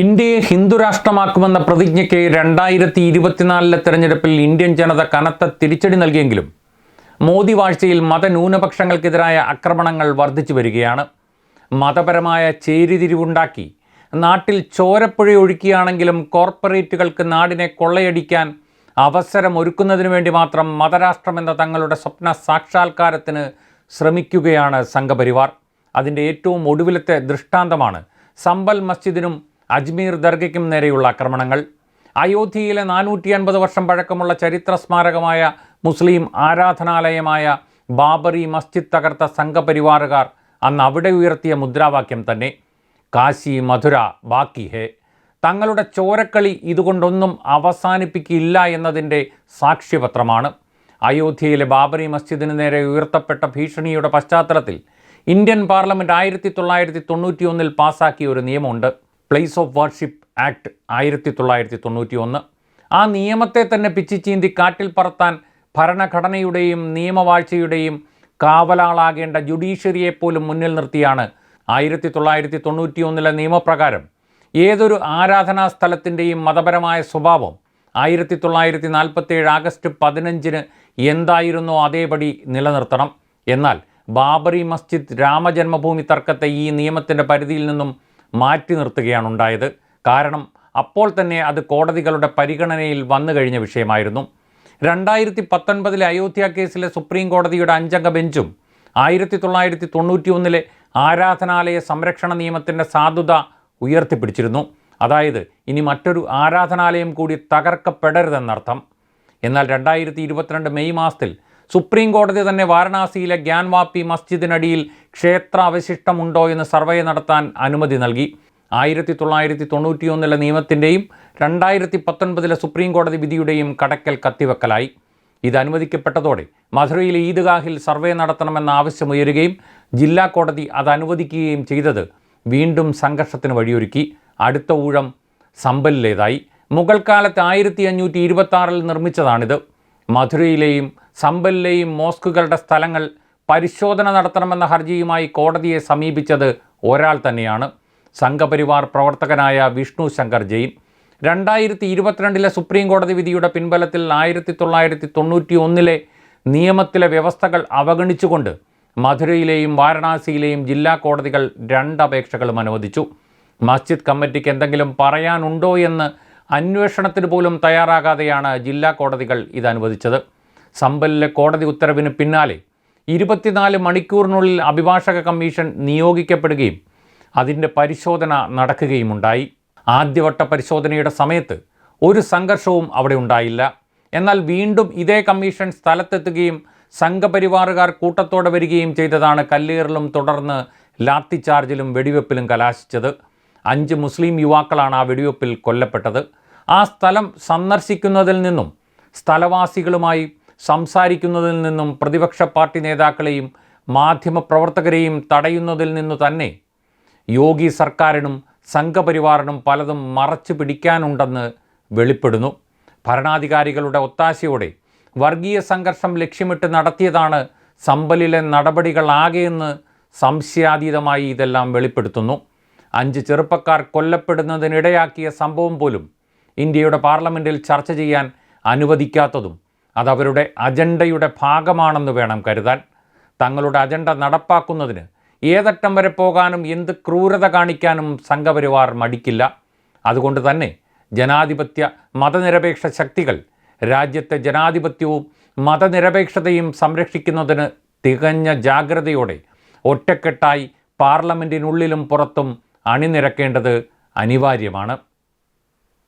ഇന്ത്യയെ ഹിന്ദുരാഷ്ട്രമാക്കുമെന്ന പ്രതിജ്ഞയ്ക്ക് രണ്ടായിരത്തി ഇരുപത്തിനാലിലെ തെരഞ്ഞെടുപ്പിൽ ഇന്ത്യൻ ജനത കനത്ത തിരിച്ചടി നൽകിയെങ്കിലും മോദി വാഴ്ചയിൽ മതന്യൂനപക്ഷങ്ങൾക്കെതിരായ ആക്രമണങ്ങൾ വർദ്ധിച്ചു വരികയാണ്. മതപരമായ ചേരിതിരിവുണ്ടാക്കി. നാട്ടിൽ ചോരപ്പുഴ ഒഴുക്കിയാണെങ്കിലും കോർപ്പറേറ്റുകൾക്ക് നാടിനെ കൊള്ളയടിക്കാൻ അവസരം ഒരുക്കുന്നതിനു വേണ്ടി മാത്രം മതരാഷ്ട്രമെന്ന തങ്ങളുടെ സ്വപ്ന സാക്ഷാത്കാരത്തിന് ശ്രമിക്കുകയാണ് സംഘപരിവാർ. അതിന്റെ ഏറ്റവും ഒടുവിലത്തെ ദൃഷ്ടാന്തമാണ് സമ്പൽ മസ്ജിദിനും അജ്മീർ ദർഗയ്ക്കും നേരെയുള്ള ആക്രമണങ്ങൾ. അയോധ്യയിലെ നാനൂറ്റി അൻപത് വർഷം പഴക്കമുള്ള ചരിത്ര സ്മാരകമായ മുസ്ലിം ആരാധനാലയമായ ബാബറി മസ്ജിദ് തകർത്ത സംഘപരിവാറുകാർ അന്ന് അവിടെ ഉയർത്തിയ മുദ്രാവാക്യം തന്നെ കാശി മധുര ബാക്കി ഹേ. തങ്ങളുടെ ചോരക്കളി ഇതുകൊണ്ടൊന്നും അവസാനിപ്പിക്കില്ല എന്നതിന്റെ സാക്ഷ്യപത്രമാണ്. അയോധ്യയിലെ ബാബറി മസ്ജിദിന് നേരെ ഉയർത്തപ്പെട്ട ഭീഷണിയുടെ പശ്ചാത്തലത്തിൽ ഇന്ത്യൻ പാർലമെന്റ് ആയിരത്തി തൊള്ളായിരത്തി തൊണ്ണൂറ്റി ഒന്നിൽ പാസാക്കിയ ഒരു നിയമമുണ്ട്. പ്ലേസ് ഓഫ് വർഷിപ്പ് ആക്ട് ആയിരത്തി തൊള്ളായിരത്തി തൊണ്ണൂറ്റി ഒന്ന് ആ നിയമത്തെ തന്നെ പിച്ചിച്ചീന്തി കാറ്റിൽ പറത്താൻ ഭരണഘടനയുടെയും നിയമവാഴ്ചയുടെയും കാവലാളാകേണ്ട ജുഡീഷ്യറിയെ പോലും മുന്നിൽ നിർത്തിയാണ് ആയിരത്തി തൊള്ളായിരത്തി തൊണ്ണൂറ്റി ഒന്നിലെ നിയമപ്രകാരം. ഏതൊരു ആരാധനാ സ്ഥലത്തിന്റെയും മതപരമായ സ്വഭാവം ആയിരത്തി തൊള്ളായിരത്തി നാൽപ്പത്തേഴ് ആഗസ്റ്റ് പതിനഞ്ചിന് എന്തായിരുന്നോ അതേപടി നിലനിർത്തണം. എന്നാൽ ബാബറി മസ്ജിദ് രാമജന്മഭൂമി തർക്കത്തെ ഈ നിയമത്തിന്റെ പരിധിയിൽ നിന്നും മാറ്റി നിർത്തുകയാണ് ഉണ്ടായത്. കാരണം അപ്പോൾ തന്നെ അത് കോടതികളുടെ പരിഗണനയിൽ വന്നു കഴിഞ്ഞ വിഷയമായിരുന്നു. രണ്ടായിരത്തി പത്തൊൻപതിലെ അയോധ്യ കേസിലെ സുപ്രീം കോടതിയുടെ അഞ്ചംഗ ബെഞ്ചും ആയിരത്തി തൊള്ളായിരത്തി തൊണ്ണൂറ്റി ഒന്നിലെ ആരാധനാലയ സംരക്ഷണ നിയമത്തിന്റെ സാധുത ഉയർത്തിപ്പിടിച്ചിരുന്നു. അതായത് ഇനി മറ്റൊരു ആരാധനാലയം കൂടി തകർക്കപ്പെടരുതെന്നർത്ഥം. എന്നാൽ രണ്ടായിരത്തി ഇരുപത്തിരണ്ട് മെയ് മാസത്തിൽ സുപ്രീം കോടതി തന്നെ വാരണാസിയിലെ ഗ്യാൻവാപ്പി മസ്ജിദിനടിയിൽ ക്ഷേത്ര അവശിഷ്ടമുണ്ടോ എന്ന് സർവേ നടത്താൻ അനുമതി നൽകി. ആയിരത്തി തൊള്ളായിരത്തി തൊണ്ണൂറ്റിയൊന്നിലെ നിയമത്തിന്റെയും രണ്ടായിരത്തി പത്തൊൻപതിലെ സുപ്രീം കോടതി വിധിയുടെയും കടക്കൽ കത്തിവെക്കലായി. ഇത് അനുവദിക്കപ്പെട്ടതോടെ മധുരയിലെ ഈദ്ഗാഹിൽ സർവേ നടത്തണമെന്ന ആവശ്യമുയരുകയും ജില്ലാ കോടതി അത് അനുവദിക്കുകയും ചെയ്തത് വീണ്ടും സംഘർഷത്തിന് വഴിയൊരുക്കി. അടുത്ത ഊഴം സമ്പലിലേതായി. മുഗൾ കാലത്ത് ആയിരത്തി അഞ്ഞൂറ്റി ഇരുപത്തി നിർമ്മിച്ചതാണിത്. മധുരയിലെയും സമ്പലിലെയും മോസ്കുകളുടെ സ്ഥലങ്ങൾ പരിശോധന നടത്തണമെന്ന ഹർജിയുമായി കോടതിയെ സമീപിച്ചത് ഒരാൾ തന്നെയാണ്. സംഘപരിവാർ പ്രവർത്തകനായ വിഷ്ണു ശങ്കർ ജെയിൻ. രണ്ടായിരത്തി ഇരുപത്തിരണ്ടിലെ സുപ്രീം കോടതി വിധിയുടെ പിൻബലത്തിൽ ആയിരത്തി തൊള്ളായിരത്തി തൊണ്ണൂറ്റി ഒന്നിലെ നിയമത്തിലെ വ്യവസ്ഥകൾ അവഗണിച്ചുകൊണ്ട് മധുരയിലെയും വാരണാസിയിലെയും ജില്ലാ കോടതികൾ രണ്ട് അപേക്ഷകളും അനുവദിച്ചു. മസ്ജിദ് കമ്മിറ്റിക്ക് എന്തെങ്കിലും പറയാനുണ്ടോ എന്ന് അന്വേഷണത്തിന് പോലും തയ്യാറാകാതെയാണ് ജില്ലാ കോടതികൾ ഇത് അനുവദിച്ചത്. സമ്പലിലെ കോടതി ഉത്തരവിന് പിന്നാലെ ഇരുപത്തിനാല് മണിക്കൂറിനുള്ളിൽ അഭിഭാഷക കമ്മീഷൻ നിയോഗിക്കപ്പെടുകയും അതിന്റെ പരിശോധന നടക്കുകയുമുണ്ടായി. ആദ്യവട്ട പരിശോധനയുടെ സമയത്ത് ഒരു സംഘർഷവും അവിടെ ഉണ്ടായില്ല. എന്നാൽ വീണ്ടും ഇതേ കമ്മീഷൻ സ്ഥലത്തെത്തുകയും സംഘപരിവാറുകാർ കൂട്ടത്തോടെ വരികയും ചെയ്തതാണ് കല്ലേറിലും തുടർന്ന് ലാത്തിചാർജിലും വെടിവെപ്പിലും കലാശിച്ചത്. അഞ്ച് മുസ്ലിം യുവാക്കളാണ് ആ വെടിവെപ്പിൽ കൊല്ലപ്പെട്ടത്. ആ സ്ഥലം സന്ദർശിക്കുന്നതിൽ നിന്നും സ്ഥലവാസികളുമായി സംസാരിക്കുന്നതിൽ നിന്നും പ്രതിപക്ഷ പാർട്ടി നേതാക്കളെയും മാധ്യമപ്രവർത്തകരെയും തടയുന്നതിൽ നിന്നു തന്നെ യോഗി സർക്കാരിനും സംഘപരിവാറിനും പലതും മറച്ചു പിടിക്കാനുണ്ടെന്ന് വെളിപ്പെടുന്നു. ഭരണാധികാരികളുടെ ഒത്താശയോടെ വർഗീയ സംഘർഷം ലക്ഷ്യമിട്ട് നടത്തിയതാണ് സമ്പലിലെ നടപടികളാകെയെന്ന് സംശയാതീതമായി ഇതെല്ലാം വെളിപ്പെടുത്തുന്നു. അഞ്ച് ചെറുപ്പക്കാർ കൊല്ലപ്പെടുന്നതിനിടയാക്കിയ സംഭവം പോലും ഇന്ത്യയുടെ പാർലമെന്റിൽ ചർച്ച ചെയ്യാൻ അനുവദിക്കാത്തതും അതവരുടെ അജണ്ടയുടെ ഭാഗമാണെന്ന് വേണം കരുതാൻ. തങ്ങളുടെ അജണ്ട നടപ്പാക്കുന്നതിന് ഏതറ്റം വരെ പോകാനും എന്ത് ക്രൂരത കാണിക്കാനും സംഘപരിവാർ മടിക്കില്ല. അതുകൊണ്ട് തന്നെ ജനാധിപത്യ മതനിരപേക്ഷ ശക്തികൾ രാജ്യത്തെ ജനാധിപത്യവും മതനിരപേക്ഷതയും സംരക്ഷിക്കുന്നതിന് തികഞ്ഞ ജാഗ്രതയോടെ ഒറ്റക്കെട്ടായി പാർലമെന്റിനുള്ളിലും പുറത്തും അണിനിരക്കേണ്ടത് അനിവാര്യമാണ്.